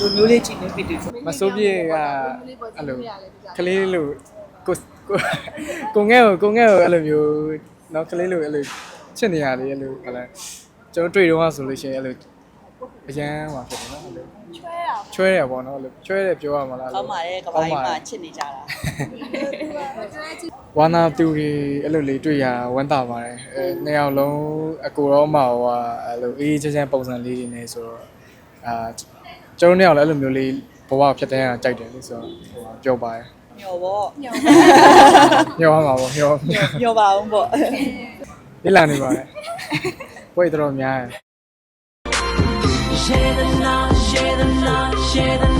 လိုမျိုးလေးကြည့်နေပြီဒီမစိုးပြေကအဲ့လိုကလေးလိုကိုကိုငဲ့ကိုကိုငဲ့ကိုအဲ့လိုမျိုးနော်ကလေးလိုအဲ့လိုချစ်နေရလေအဲ့လိုဟလာကျွန်တော်တွေ့တော့ဆိုလို့ရှိရင်အဲ့လိုအရန်ဟောဖြစ်တယ်နော်အဲ့လိုချွဲရချွဲရပေါ့နော်အဲ့လိုချွဲရပြောရမလားကောင်းပါတယ်ကဘာကြီးမှာချစ်နေကြတာ ဝါနာတူကြီးအဲ့လိုလေးတွေ့ရဝမ်းသာပါတယ်အဲနှစ်ယောက်လုံးအကိုရောမဟိုဟာအဲ့လိုအေးချမ်းချမ်းပုံစံလေးတွေနေဆိုတော့အာကျွန်တော်နှစ်ယောက်လည်းအဲ့လိုမျိုးလေးဘဝဖြစ်တဲ့အားကြိုက်တယ်လို့ဆိုတော့ဟိုပြောပါတယ်ညော်ပေါ့ညှောင်းမှာပေါ့ညှောင်းညော်ပါအောင်ပေါ့လေ့လာနေပါတယ်ဘွေတော်တော်များတယ် Share the night, share the night, share the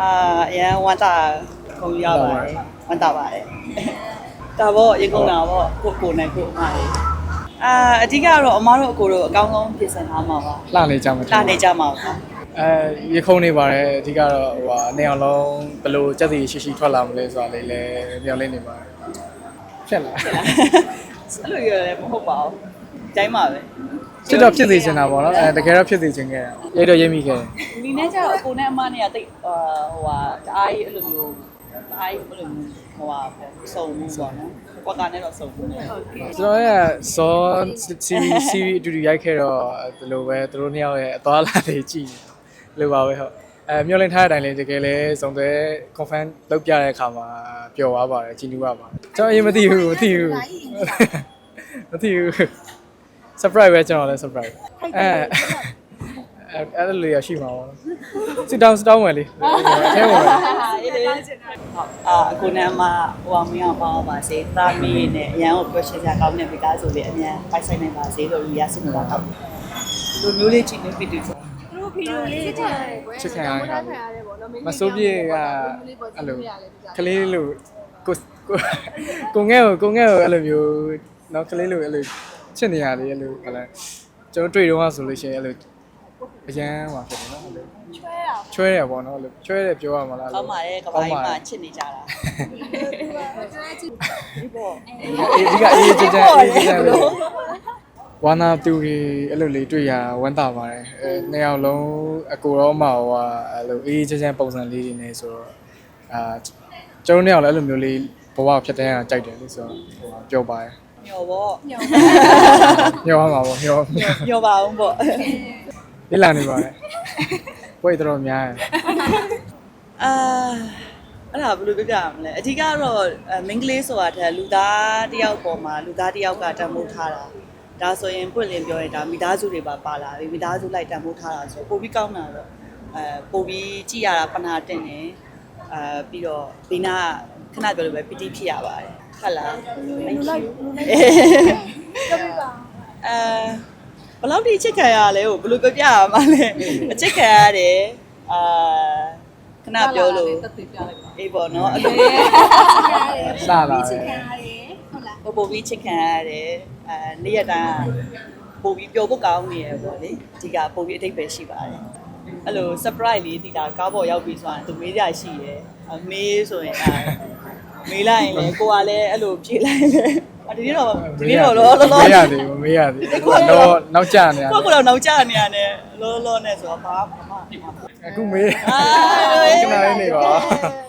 အာအရန်ဝမ်းသာခုံရပါတယ်ဝမ်းသာပါတယ်ဒါပေါ့ရေကုန်တာပေါ့ကိုကိုနဲ့ကိုအမလေးအာအဓိကတော့အမတို့အကိုတို့အကောင်းဆုံးပြင်ဆင်ထားမှာပါလှနေကြမှာလာနေကြမှာပါအဲရေခုံနေပါတယ်အဓိကတော့ဟိုဟာနှစ်ယောက်လုံးဘယ်လိုစက်စီရှိရှိထွက်လာမလဲဆိုတာလေးလည်းမျှော်လင့်နေပါတယ်ဖြစ်လာအဲ့လိုရလည်းမဟုတ်ပါဘူးတိုင်းပါပဲ ဖြစ်တော့ဖြစ်စေချင်တာပေါ့နော်အဲတကယ်တော့ဖြစ်စေချင်ခဲ့တာရိတ်တော့ရိပ်မိခဲ့တယ်ဒီနေ့ကျတော့အကိုနဲ့အမနဲ့ကတိတ်အာဟိုဟာတအားကြီးအဲ့လိုမျိုးတအားကြီးအဲ့လိုမျိုးဟိုဟာပေါ့စုံမှုပေါ့နော်ကွာကနဲ့တော့စုံမှုနဲ့ဟုတ်ကဲ့ကျွန်တော်ရဲ့ဇောစီဗီစီဗီအတူတူရိုက်ခဲ့တော့ဒီလိုပဲသူတို့နှစ်ယောက်ရဲ့အသွားလာတွေကြည့်လို့ပါပဲဟုတ်အဲမျောလင့်ထားတဲ့အတိုင်းလေးတကယ်လဲစုံတဲ့ confirm လုပ်ပြတဲ့အခါမှာပျော်သွားပါတယ်ကြည်နူးပါပါကျွန်တော်အရင်မသိဘူးမသိဘူးမသိဘူး surprise ပဲကျွန်တော်လည်း surprise အဲအဲ့လိုလေရှိမှာပေါ့စစ်တောင်းစတောင်းမယ်လေအဲဝင်ဟုတ်အာအကိုနဲ့အမဟိုအောင်မင်းအောင်ပါပါစေသားမီးနဲ့အရန်ကိုပြောရှင်းပြကောင်းတဲ့မိသားစုလေးအမြန်ပိုက်ဆိုင်နိုင်ပါစေလို့လူရဆုမတော်တော့လူမျိုးလေးချင်းနေပြီတူတို့ဗီဒီယိုလေးချစ်ခံရတယ်ကွယ်ချစ်ခံရတယ်ပေါ့နော်မစိုးပြေကအဲ့လိုကလေးလိုကိုကိုငဲ့ကိုကိုငဲ့ကိုအဲ့လိုမျိုးနော်ကလေးလိုအဲ့လို ချစ်နေရလေအဲ့လိုဟဲ့လားကျွန်တော်တွေ့တော့ဆိုလို့ရှိရင်အဲ့လိုအရန်ဟွာဖြစ်တယ်နော်အဲ့လိုချွဲတာချွဲတယ်ပေါ့နော်အဲ့လိုချွဲတယ်ပြောရမလားကောင်းပါတယ်ကဘာကြီးမှချစ်နေကြတာကျွဲချစ်ဒီပေါ့အေးဒီကအေးချစ်ချင်အေးချစ်ချင်လို့ဝါနာတူကြီးအဲ့လိုလေးတွေ့ရဝမ်းသာပါတယ်အဲနှစ်ယောက်လုံးအကိုရောမဟိုဟာအဲ့လိုအေးချစ်ချင်ပုံစံလေးတွေနေဆိုတော့အာကျွန်တော်နှစ်ယောက်လည်းအဲ့လိုမျိုးလေးဘဝဖြစ်တဲ့အားကြိုက်တယ်လို့ဆိုတော့ဟိုပြောပါတယ် ညော်ပေါ့ညောင်ညှောင်းမှာပေါ့ညှောင်းညော်ပါအောင်ပေါ့လေ့လာနေပါတယ်ဘွေတော်တော်များတယ်အာအဲ့ဒါဘယ်လိုပြောပြရမလဲအဓိကတော့မင်းကလေးဆိုတာတဲ့လူသားတယောက်ပေါ်မှာလူသားတယောက်ကတန်ဖိုးထားတာဒါဆိုရင်ပွင့်လင်းပြောရင်ဒါမိသားစုတွေပါပါလာပြီမိသားစုလိုက်တန်ဖိုးထားတာဆိုပိုပြီးကောင်းတာတော့အဲပိုပြီးကြည်ရတာပနာတင်တယ်အဲပြီးတော့ဒီနာခဏပြောလို့ပဲပီတိဖြစ်ရပါတယ် ဟုတ်လားလူလိုက်လူလိုက်အဲပြောပြပါဘယ်လောက်ထိချစ်ခံရလဲကိုဘယ်လိုပြောပြရမှာလဲအချစ်ခံရတယ်အာခဏပြောလို့တက်သေးပြလိုက်ပါအေးပေါ့နော်အဲ့လိုစလာတယ်ချစ်ခံရတယ်ဟုတ်လားပို့ပို့ပြီးချစ်ခံရတယ်အဲနေ့ရက်တိုင်းပို့ပြီးပျော်ဖို့ကောင်းနေရပေါ့လေဒီကပို့ပြီးအတိတ်ပဲရှိပါတယ်အဲ့လို surprise လေးဒီကကားပေါ်ရောက်ပြီးဆိုရင်သူမေးကြရှိရယ်အမေးဆိုရင်အဲ မေးလိုက်ရင်လေကိုကလည်းအဲ့လိုဖြေလိုက်လေအဒီနေ့တော့ဒီနေ့တော့လောလောလောမေးရသေးဘူးမေးရသေးဘူးတော့နောက်ကျနေရကိုကတော့နောက်ကျနေရတယ်လောလောနဲ့ဆိုတော့ဘာမှမဖြစ်ပါဘူးအခုမေးအာခဏလေးနေပါအဲ